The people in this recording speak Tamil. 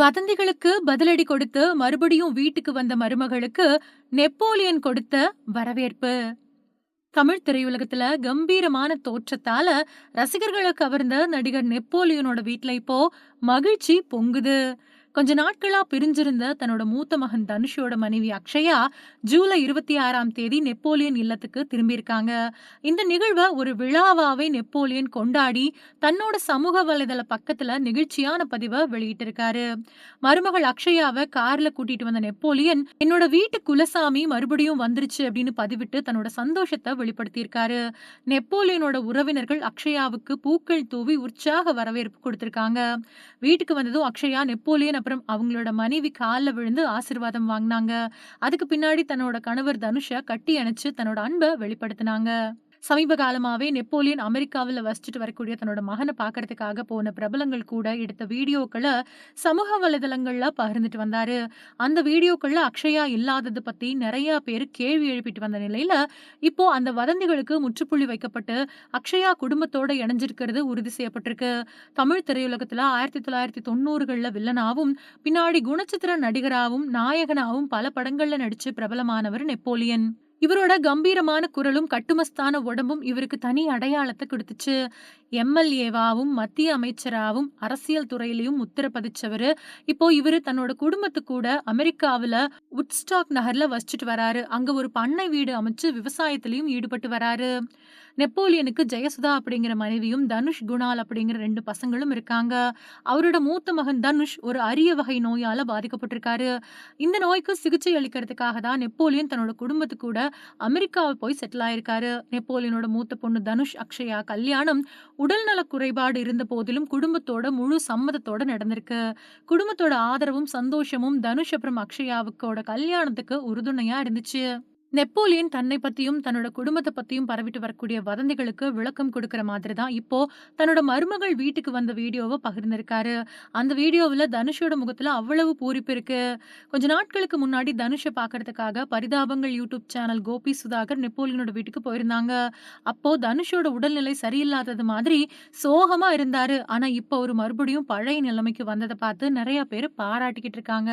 வதந்திகளுக்கு பதிலடி கொடுத்து மறுபடியும் வீட்டுக்கு வந்த மருமகளுக்கு நெப்போலியன் கொடுத்த வரவேற்பு. தமிழ் திரையுலகத்துல கம்பீரமான தோற்றத்தால ரசிகர்களை கவர்ந்த நடிகர் நெப்போலியனோட வீட்ல இப்போ மகிழ்ச்சி பொங்குது. கொஞ்ச நாட்களா பிரிஞ்சிருந்த தன்னோட மூத்த மகன் தனுஷோட மனைவி அக்ஷயா ஜூலை இருபத்தி ஆறாம் தேதி நெப்போலியன் இல்லத்துக்கு திரும்பியிருக்காங்க. இந்த நிகழ்வை ஒரு விழாவாவே நெப்போலியன் கொண்டாடி தன்னோட சமூக வலைதள பக்கத்துல நிகழ்ச்சியான பதிவை வெளியிட்டிருக்காரு. மருமகள் அக்ஷயாவை கார்ல கூட்டிட்டு வந்த நெப்போலியன் என்னோட வீட்டு குலசாமி மறுபடியும் வந்துருச்சு அப்படின்னு பதிவிட்டு தன்னோட சந்தோஷத்தை வெளிப்படுத்தியிருக்காரு. நெப்போலியனோட உறவினர்கள் அக்ஷயாவுக்கு பூக்கள் தூவி உற்சாக வரவேற்பு கொடுத்திருக்காங்க. வீட்டுக்கு வந்ததும் அக்ஷயா நெப்போலியன் அப்புறம் அவங்களோட மனைவி காலில் விழுந்து ஆசிர்வாதம் வாங்கினாங்க. அதுக்கு பின்னாடி தன்னோட கணவர் தனுஷை கட்டி அணைச்சு தன்னோட அன்பை வெளிப்படுத்தினாங்க. சமீப காலமாவே நெப்போலியன் அமெரிக்காவில் வசிச்சுட்டு வரக்கூடிய தன்னோட மகனை பார்க்கறதுக்காக போன பிரபலங்கள் கூட எடுத்த வீடியோக்களை சமூக வலைதளங்கள்ல பகிர்ந்துட்டு வந்தாரு. அந்த வீடியோக்கள்ல அக்ஷயா இல்லாதது பத்தி நிறைய பேர் கேள்வி எழுப்பிட்டு வந்த நிலையில இப்போ அந்த வதந்திகளுக்கு முற்றுப்புள்ளி வைக்கப்பட்டு அக்ஷயா குடும்பத்தோட இணைஞ்சிருக்கிறது உறுதி செய்யப்பட்டிருக்கு. தமிழ் திரையுலகத்துல ஆயிரத்தி தொள்ளாயிரத்தி தொண்ணூறுகள்ல வில்லனாவும் பின்னாடி குணச்சித்திர நடிகராகவும் நாயகனாவும் பல படங்கள்ல நடிச்சு பிரபலமானவர் நெப்போலியன். இவரோட கம்பீரமான குரலும் கட்டுமஸ்தான உடம்பும் இவருக்கு தனி அடையாளத்தை கொடுத்துச்சு. எம்எல்ஏவாவும் மத்திய அமைச்சராகவும் அரசியல் துறையிலையும் உத்தரப்பதிச்சவர். பதிச்சவர் இப்போ இவர் தன்னோட குடும்பத்து கூட அமெரிக்காவில் உட்ஸ்டாக் நகர்ல வசிச்சுட்டு வராரு. அங்க ஒரு பண்ணை வீடு அமைச்சு விவசாயத்திலையும் ஈடுபட்டு வராரு. நெப்போலியனுக்கு ஜெயசுதா அப்படிங்கிற மனைவியும் தனுஷ் குணால் அப்படிங்கிற ரெண்டு பசங்களும் இருக்காங்க. அவரோட மூத்த மகன் தனுஷ் ஒரு அரிய வகை நோயால பாதிக்கப்பட்டிருக்காரு. இந்த நோய்க்கு சிகிச்சை அளிக்கிறதுக்காக தான் நெப்போலியன் தன்னோட குடும்பத்து கூட அமெரிக்காவை போய் செட்டில் ஆயிருக்காரு. நெப்போலியனோட மூத்த பொண்ணு தனுஷ் அக்ஷயா கல்யாணம் உடல்நல குறைபாடு இருந்த போதிலும் குடும்பத்தோட முழு சம்மதத்தோட நடந்திருக்கு. குடும்பத்தோட ஆதரவும் சந்தோஷமும் தனுஷ் அப்புறம் அக்ஷயாவுக்கோட கல்யாணத்துக்கு உறுதுணையா இருந்துச்சு. நெப்போலியன் தன்னை பத்தியும் தன்னோட குடும்பத்தை பத்தியும் பரவிட்டு வரக்கூடிய வதந்திகளுக்கு விளக்கம் கொடுக்கிற மாதிரி தான் இப்போ தன்னோட மருமகள் வீட்டுக்கு வந்த வீடியோவை பகிர்ந்திருக்காரு. அந்த வீடியோவில் தனுஷோட முகத்தில் அவ்வளவு பூரிப்பு இருக்கு. கொஞ்ச நாட்களுக்கு முன்னாடி தனுஷை பார்க்கறதுக்காக பரிதாபங்கள் யூடியூப் சேனல் கோபி சுதாகர் நெப்போலியனோட வீட்டுக்கு போயிருந்தாங்க. அப்போ தனுஷோட உடல்நிலை சரியில்லாதது மாதிரி சோகமா இருந்தாரு. ஆனா இப்போ ஒரு மறுபடியும் பழைய நிலைமைக்கு வந்ததை பார்த்து நிறைய பேர் பாராட்டிக்கிட்டு இருக்காங்க.